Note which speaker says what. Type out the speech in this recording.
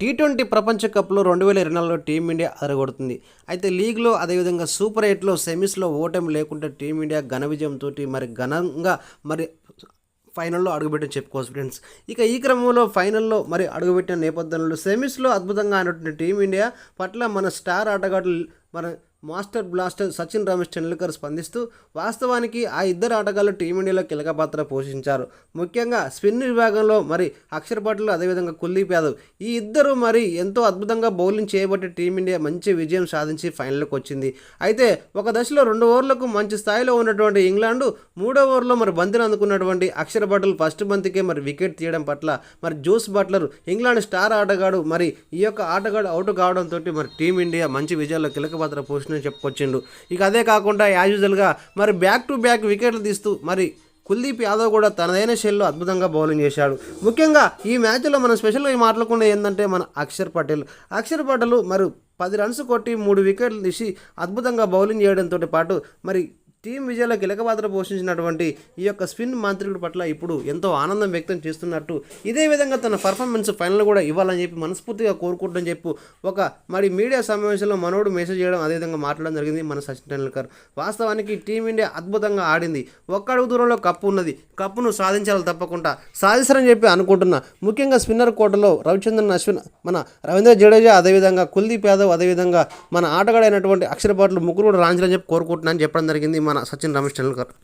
Speaker 1: T twenty ప్రపంచ కప్లో రెండు వేల ఇరవై నాలుగులో టీమిండియా అదరగొడుతుంది. అయితే లీగ్లో అదేవిధంగా సూపర్ ఎయిట్లో సెమీస్లో ఓటమి లేకుండా టీమిండియా ఘన విజయంతో మరి ఘనంగా మరి ఫైనల్లో అడుగుపెట్టని చెప్పుకోవచ్చు ఫ్రెండ్స్. ఇక ఈ క్రమంలో ఫైనల్లో మరి అడుగుపెట్టిన నేపథ్యంలో సెమీస్లో అద్భుతంగా ఆడినటువంటి టీమిండియా పట్ల మన స్టార్ ఆటగాళ్ళు మన మాస్టర్ బ్లాస్టర్ సచిన్ రమేష్ టెండూల్కర్ స్పందిస్తూ వాస్తవానికి ఆ ఇద్దరు ఆటగాళ్ళు టీమిండియాలో కీలక పాత్ర పోషించారు. ముఖ్యంగా స్పిన్ విభాగంలో మరి అక్షర్ పటేల్ అదేవిధంగా కుల్దీప్ యాదవ్. ఈ ఇద్దరు మరి ఎంతో అద్భుతంగా బౌలింగ్ చేయబట్టి టీమిండియా మంచి విజయం సాధించి ఫైనల్కి వచ్చింది. అయితే ఒక దశలో రెండు ఓవర్లకు మంచి స్థాయిలో ఉన్నటువంటి ఇంగ్లాండ్ మూడో ఓవర్లో మరి బంతిని అందుకున్నటువంటి అక్షర్ పటేల్ ఫస్ట్ బంతికే మరి వికెట్ తీయడం పట్ల మరి జోస్ బట్లర్ ఇంగ్లాండ్ స్టార్ ఆటగాడు మరి ఈ యొక్క ఆటగాడు అవుట్ కావడంతో మరి టీమిండియా మంచి విజయాల్లో కీలక పాత్ర పోషిందని చెప్పుకొచ్చిండు. ఇక అదే కాకుండా యాజ్ యూజువల్గా మరి బ్యాక్ టు బ్యాక్ వికెట్లు తీస్తూ మరి కుల్దీప్ యాదవ్ కూడా తనదైన శైలిలో అద్భుతంగా బౌలింగ్ చేశాడు. ముఖ్యంగా ఈ మ్యాచ్లో మనం స్పెషల్గా మాట్లాడుకునే ఏంటంటే మన అక్షర్ పటేల్. అక్షర్ పటేల్ మరి పది రన్స్ కొట్టి మూడు వికెట్లు తీసి అద్భుతంగా బౌలింగ్ చేయడంతో పాటు మరి టీం విజయాలో కీలక పాత్ర పోషించినటువంటి ఈ యొక్క స్పిన్ మాంత్రికుడి పట్ల ఇప్పుడు ఎంతో ఆనందం వ్యక్తం చేస్తున్నట్టు ఇదే విధంగా తన పర్ఫార్మెన్స్ ఫైనల్ కూడా ఇవ్వాలని చెప్పి మనస్ఫూర్తిగా కోరుకుంటుందని చెప్పు. ఒక మరి మీడియా సమావేశంలో మనోడు మెసేజ్ చేయడం అదేవిధంగా మాట్లాడడం జరిగింది మన సచిన్ టెండూల్కర్. వాస్తవానికి టీమిండియా అద్భుతంగా ఆడింది. ఒక్కడుగు దూరంలో కప్పు ఉన్నది. కప్పును సాధించాలి తప్పకుండా. సాధిస్తారని చెప్పి అనుకుంటున్నా. ముఖ్యంగా స్పిన్నర్ కోటలో రవిచంద్రన్ అశ్విన్ మన రవీంద్ర జడేజా అదేవిధంగా కుల్దీప్ యాదవ్ అదేవిధంగా మన ఆటగాడైనటువంటి అక్షర పాటలు ముగ్గురు కూడా రాణించాలని చెప్పి కోరుకుంటున్నాను చెప్పడం జరిగింది మన సచిన్ రమేష్ టెండూల్కర్